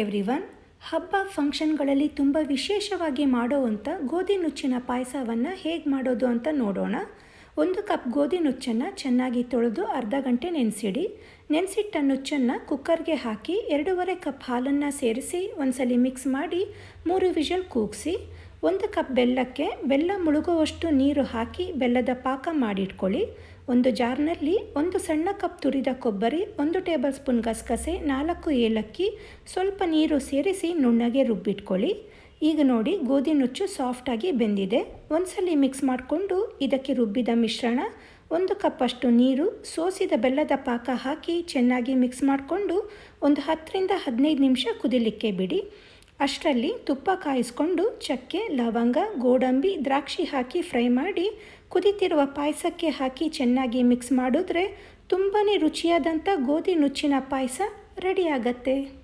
Everyone, ಹಬ್ಬ ಫಂಕ್ಷನ್ಗಳಲ್ಲಿ ತುಂಬ ವಿಶೇಷವಾಗಿ ಮಾಡೋವಂಥ ಗೋಧಿ ನುಚ್ಚಿನ ಪಾಯಸವನ್ನು ಹೇಗೆ ಮಾಡೋದು ಅಂತ ನೋಡೋಣ. ಒಂದು ಕಪ್ ಗೋಧಿ ನುಚ್ಚನ್ನು ಚೆನ್ನಾಗಿ ತೊಳೆದು ಅರ್ಧ ಗಂಟೆ ನೆನೆಸಿಡಿ. ನೆನೆಸಿಟ್ಟ ನುಚ್ಚನ್ನು ಕುಕ್ಕರ್ಗೆ ಹಾಕಿ ಎರಡೂವರೆ ಕಪ್ ಹಾಲನ್ನು ಸೇರಿಸಿ ಒಂದ್ಸಲಿ ಮಿಕ್ಸ್ ಮಾಡಿ ಮೂರು ವಿಷಲ್ ಕೂಗಿಸಿ. ಒಂದು ಕಪ್ ಬೆಲ್ಲಕ್ಕೆ ಬೆಲ್ಲ ಮುಳುಗುವಷ್ಟು ನೀರು ಹಾಕಿ ಬೆಲ್ಲದ ಪಾಕ ಮಾಡಿಟ್ಕೊಳ್ಳಿ. ಒಂದು ಜಾರ್ನಲ್ಲಿ ಒಂದು ಸಣ್ಣ ಕಪ್ ತುರಿದ ಕೊಬ್ಬರಿ, ಒಂದು ಟೇಬಲ್ ಸ್ಪೂನ್ ಗಸಗಸೆ, ನಾಲ್ಕು ಏಲಕ್ಕಿ, ಸ್ವಲ್ಪ ನೀರು ಸೇರಿಸಿ ನುಣ್ಣಗೆ ರುಬ್ಬಿಟ್ಕೊಳ್ಳಿ. ಈಗ ನೋಡಿ ಗೋಧಿ ನುಚ್ಚು ಸಾಫ್ಟಾಗಿ ಬೆಂದಿದೆ. ಒಂದ್ಸಲಿ ಮಿಕ್ಸ್ ಮಾಡಿಕೊಂಡು ಇದಕ್ಕೆ ರುಬ್ಬಿದ ಮಿಶ್ರಣ, ಒಂದು ಕಪ್ಪಷ್ಟು ನೀರು, ಸೋಸಿದ ಬೆಲ್ಲದ ಪಾಕ ಹಾಕಿ ಚೆನ್ನಾಗಿ ಮಿಕ್ಸ್ ಮಾಡಿಕೊಂಡು ಒಂದು ಹತ್ತರಿಂದ ಹದಿನೈದು ನಿಮಿಷ ಕುದಿಲಿಕ್ಕೆ ಬಿಡಿ. ಅಷ್ಟರಲ್ಲಿ ತುಪ್ಪ ಕಾಯಿಸ್ಕೊಂಡು ಚಕ್ಕೆ, ಲವಂಗ, ಗೋಡಂಬಿ, ದ್ರಾಕ್ಷಿ ಹಾಕಿ ಫ್ರೈ ಮಾಡಿ ಕುದಿತಿರುವ ಪಾಯಸಕ್ಕೆ ಹಾಕಿ ಚೆನ್ನಾಗಿ ಮಿಕ್ಸ್ ಮಾಡಿದ್ರೆ ತುಂಬಾ ರುಚಿಯಾದಂಥ ಗೋಧಿ ನುಚ್ಚಿನ ಪಾಯಸ ರೆಡಿಯಾಗತ್ತೆ